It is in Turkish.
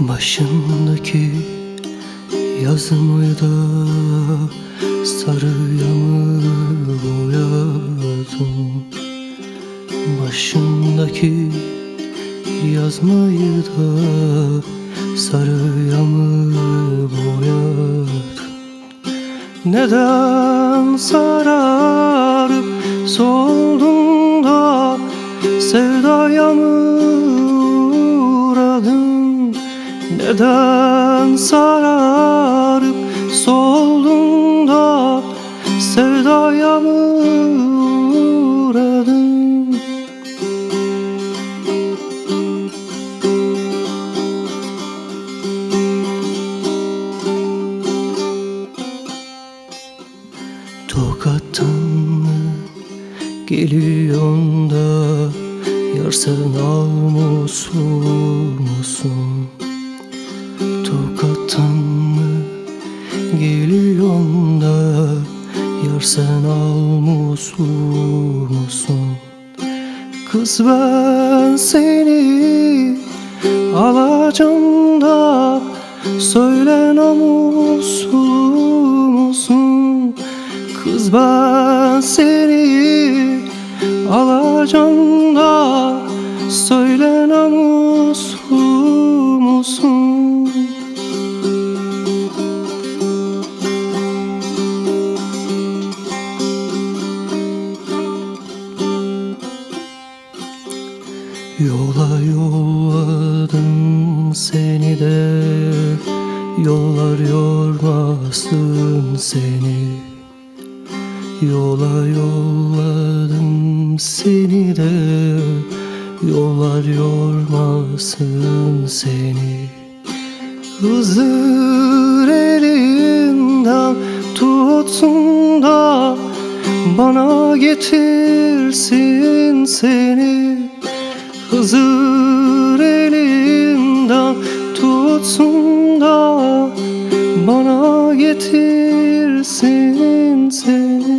Başındaki yazımı da sarıya mı boyadım Başındaki yazmayı da sarıya mı boyadım Neden sararıp soldun da sevdaya mı Neden sararıp soldun da sevdaya mı uğradın? Tokattan mı geliyorsun da Yar sen almuslu musun Tokattan mı? Geliyorsun da Yar sen almuslu musun Kız ben seni alacağım da Söyle namuslu musun Kız ben seni alacağım da Söyle Yola yolladım seni de. Yollar yormasın seni. Yola yolladım seni de. Yollar yormasın seni. Hızır elinden tutsun da Bana getirsin seni Hızır elinden tutsun da Bana getirsin seni